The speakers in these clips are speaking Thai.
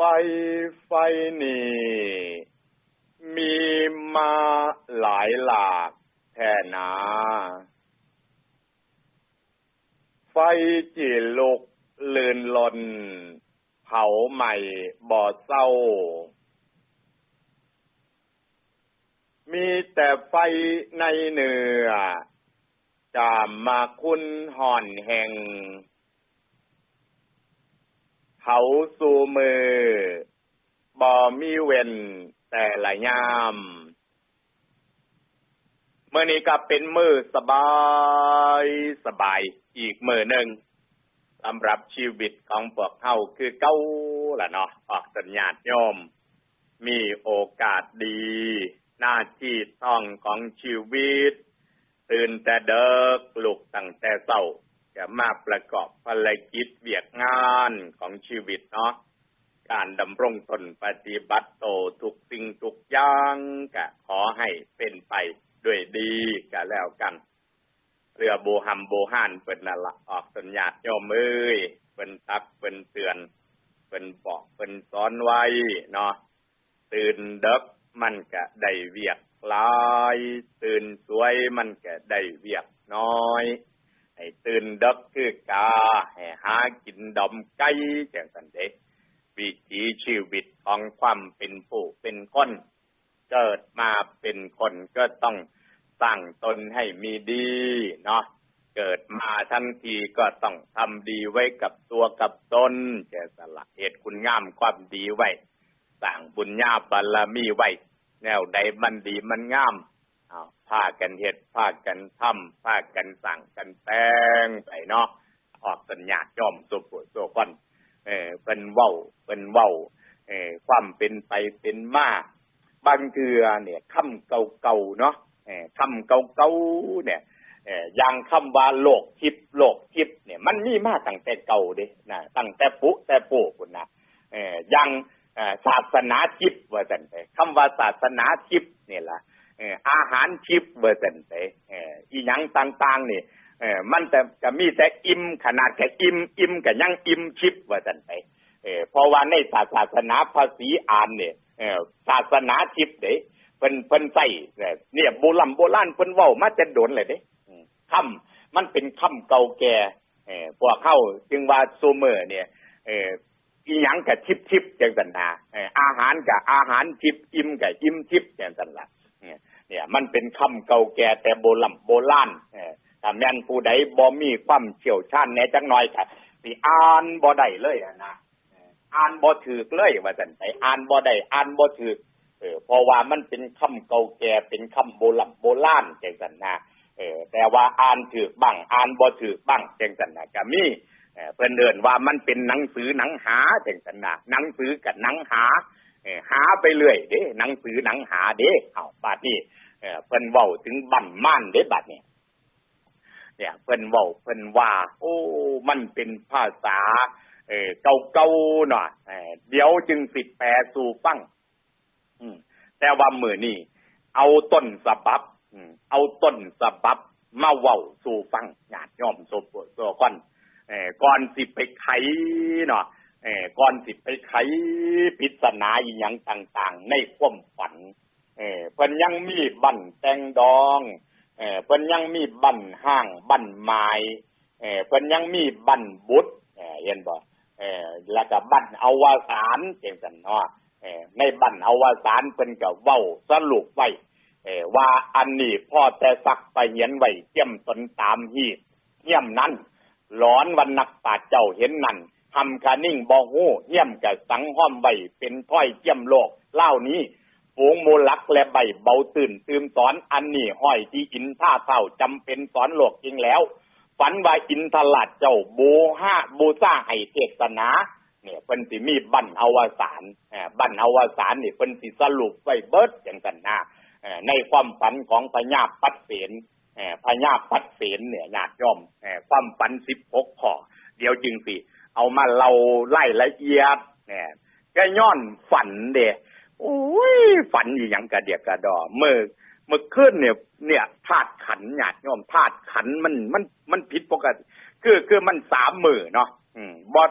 ไฟไฟนี่มีมาหลายหลากแท่นาไฟจีลุกลืนลน เผาใหม่บ่อเศร้า มีแต่ไฟในเหนือจามมาคุณห่อนแห่ง เผาสูมือบ่มีเว้นแต่ละยามเมื่อนี้ก็เป็นมือสบายสบายอีกมือหนึ่งสำหรับชีวิตของพวกเขาคือเก้าละเนาะออกสัญญาณโยม มีโอกาสดี หน้าที่ต้องของชีวิต ตื่นแต่เด็กลุกตั้งแต่เช้า จะมาประกอบภารกิจเวียกงานของชีวิตเนาะการดำรงตนปฏิบัติโตทุกสิ่งทุกอย่างก็ขอให้เป็นไปด้วยดีก็แล้วกัน เรือโบหัมโบหานเป็นนละออกสัญญาณโยมเอ้ยเป็นตักเป็นเตือนเป็นบอกเป็นสอนไว้เนาะตื่นเด็กมันก็ได้เวียกลาย ตื่นสวยมันก็ได้เวียกน้อย ให้ตื่นด็กคือกา ให้หากินดมไก่จังสันเดวิถีชีวิตของความเป็นผู้เป็นคนเกิดมาเป็นคนก็ต้องสร้างตนให้มีดีเนาะเกิดมาทั้งทีก็ต้องทำดีไว้กับตัวกับตนจะสละเหตุคุณงามความดีไว้สร้างบุญญาบารมีไว้ แนวใดมันดีมันงาม เอาพากันเฮ็ดพากันทำพากันสั่งกันแต่งไปเนาะออกสัญญาจอมสุปุสุคนเออเป็นเว้าเป็นเว้าเออความเป็นไปเป็นมาบางเทือเนี่ยคำเก่าๆเนาะเออคำเก่าๆเนี่ยเอออย่างคำว่าโลกทิพย์โลกทิพย์เนี่ย มันมีมาตั้งแต่เก่าเด้นะตั้งแต่ปุแต่ปูคุณนะเอออย่างศาสนาทิพย์ว่าซั่นไปคำว่าศาสนาทิพย์เนี่ยล่ะ อาหารทิพย์ว่าซั่นเอออีหยังต่างๆนี่เอมันแต่ก็มีแต่อิ่มขนาดแค่อิ่มอิ่มก็ยังอิ่มชิบว่าซั่นเออเพราะว่าในศาสนาภาษีอ่านเนี่ยศาสนาทิพย์เด้เพิ่นเพิ่นใส่เนี่ยโบราณโบราณเพิ่นเว้ามาแต่โดนเลยเด้คำมันเป็นคำเก่าแก่พวกเข้าจึงว่าซูเมอร์เนี่ยอีหยังกับทิพทิพจังสันนาอาหารกับอาหารทิพอิ่มกับอิ่มทิพจังสันละ เนี่ย มันเป็นคำเก่าแก่แต่โบราณโบราณเออถ้าแม่นผู้ใดบ่มีความเชี่ยวชาญแน่จักหน่อยก็สิอ่านบ่ได้เลยนะอ่านบ่ถูกเลยว่าซั่นไปอ่านบ่ได้อ่านบ่ถูกเออเพราะว่ามันเป็นคำเก่าแก่เป็นคำโบราณโบราณจังซั่นนะเออแต่ว่าอ่านถูกบ้างอ่านบ่ถูกบ้างจังซั่นนะก็มีเออเพิ่นเอิ้นว่ามันเป็นหนังสือหนังหาจังซั่นนะหนังสือกับหนังหา หาไปเรื่อยเด้หนังสือหนังหาเด้เอาบัดนี้เพิ่นเว้าถึงบั้นม่านเด้บัดนี้เนี่ยเพิ่นเว้าเพิ่นว่า โอ้ มันเป็นภาษาเออเก่าๆหน่อยเดี๋ยวจึงสิแปลสู่ฟังแต่ว่ามือนี้เอาต้นสบับอืมเอาต้นสบับมาเว้าสู่ฟังญาติโยมโซโซก่อนก่อนสิไปไขเนาะเออ ก่อนสิไปไขปริศนาอีหยังต่าง ๆ ในความฝันเออเพิ่นยังมีบั้นแตงดองเออเพิ่นยังมีบั้นห้างบั้นไม้เออเพิ่นยังมีบั้นบุตรเออเห็นบ่เออแล้วก็บั้นอวสานจังซั่นเนาะเออในบั้นอวสานเพิ่นก็เว้าสรุปไว้เออว่าอันนี้พ่อแต่ซักไปเขียนไว้เจียมตนตามฮีดเยี่ยมนั้นหลอนวันนักปราเจ้าเห็นนั่น ทำกะนิ่งบ่ฮู้เยี่ยมกะสังห้อมไว้เป็นถ้อยเจียมโลกเล่านี้ฝูงโมลักและใบเบาตื่นตื่มสอนอันนี้ห้อยที่อินท่าเท่าจำเป็นสอนโลกจริงแล้ว ฝันว่าอินทลาดเจ้าโบห้าโบซ่าให้เทศนาเนี่ยเพิ่นสิมีบั้นอวสานบั้นอวสานนี่เพิ่นสิสรุปไว้เบิดจังซั่นนะในความฝันของพญาปัดเสนพญาปัดเสนเนี่ยญาติยมเอ่อความฝัน16ข้อเดี๋ยวจึงสิ เอามาเล่าไล่ละเอียดเนี่ยก็ย้อนฝันเด้โอ้ยฝันอีหยังกระเดียกกระดอเมื่อเมื่อคืนเนี่ย เนี่ยธาตุขันญาติโยมธาตุขันมันมันมันผิดปกติคือคือมันสามมือเนาะอืมบ่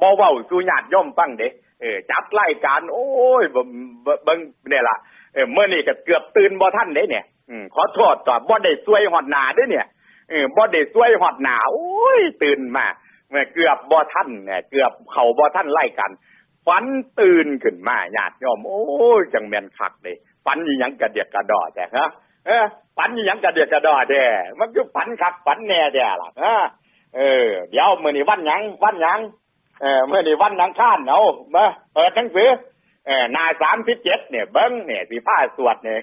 บ่เว้าสู่ญาติโยมฟังเด้เออจัดรายการ โอ้ยเบิ่งเนี่ยล่ะเออเมื่อนี่ก็เกือบตื่นบ่ทันเด้เนี่ยอืมขอโทษตอบบ่ได้ซวยฮอดหนาด้วยเนี่ยเออบ่ได้ซวยฮอดหนาโอ้ยตื่นมา เมื่อเกือบบ่ทันเนี่ยเกือบเขาบ่ทันไล่กันฝันตื่นขึ้นมาญาติโยมโอ้ยจังแมนคักเลยฝันยังกระเดียกกระดอแต่ฮะเออฝันยังกระเดียกกระดอแท้มันคือฝันคักฝันแน่แท้ล่ะฮะเออ เดี๋ยวมื้อนี้วันยังวันยังเออเมื่อนี่วันนังข้านเอามาเปิดหนังสือเออนายสามสิบเจ็ดเนี่ยเบิ้งเนี่ยสีผ้าสวดเนี่ย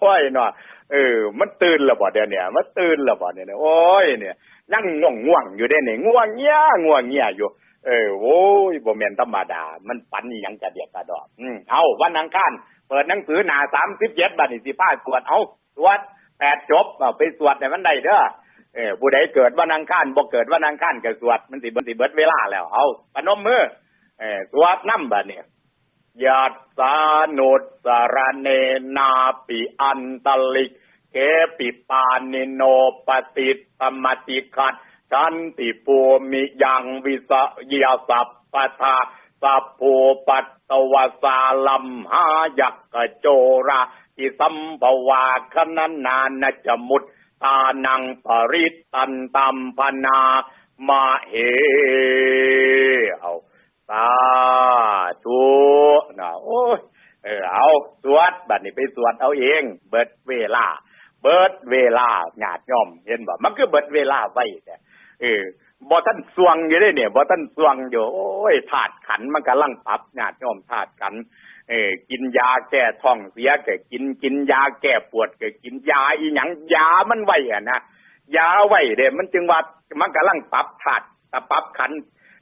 ห้อยเนาะเออ มันตื่นละบ่เดี๋ยวเนี่ยมันตื่นละบ่เนี่ยโอ้ยเนี่ย นั่งง่วงง่วงอยู่เด้เนี่ยง่วงเงี้ยง่วงเงี้ยอยู่ เออโอ้ยบ่แม่นธรรมดา มันปันอหยังกระเดียกกระดอก อืมเอาวันนังข้านเปิดหนังสือหนาสามสิบเจ็ดบัดนี่สิผ้าสวดเอาสวดแปดจบไปสวดในมันได้เด้อเออผู้ใดเกิดวันอังคารบ่เกิดวันอังคารก็สวดมันสิมันสิเบิดเวลาแล้วเอาปนมมือเออสวดนำบัดเนี่ยยาสานุสสารเนนาปิอันตลิก เกปิปานิโนปติตมติขัดชันติปูมิยังวิสยาสัพปทาสัพโพปัตตวสาลัมหายักกโจราอิสัมภวาคนันนานจมุตตานังปริตตันตัมพนามาเหเอาสาธุนะโอ้ยเออเอา สวดบัดนี้ไปสวดเอาเอง เบิดเวลา เบิดเวลาญาติย่อม เห็นบ่มันคือเบิดเวลาไว้แต่เออบ่ท่านสวงอยู่ได้เนี่ยบ่ท่านสวงอยู่โอ้ยธาตุขันมันกำลังปรับญาติย่อมธาตุขัน เออกินยาแก้ท้องเสียแก็กินกินยาแก้ปวดแก็กินยาอีหยังยามันไว้อะนะยาไว้เด้มันจึงว่ามันกำลังปรับธาตุปรับขัน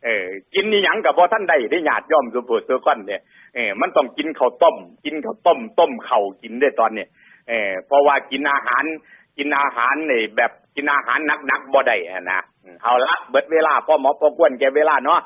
เออกินอีหยังก็บ่ทันได้ได้ญาติย่อมสุผู้สุคนเนี่ยเออมันต้องกินข้าวต้ม กินข้าวต้ม ต้มข้าวกินได้ตอนเนี้ เออเพราะว่ากินอาหาร กินอาหารนี่แบบกินอาหารหนักๆบ่ได้อะนะเอาละเบิดเวลาพ่อหมอพ่อกวนแกเวลาเนาะ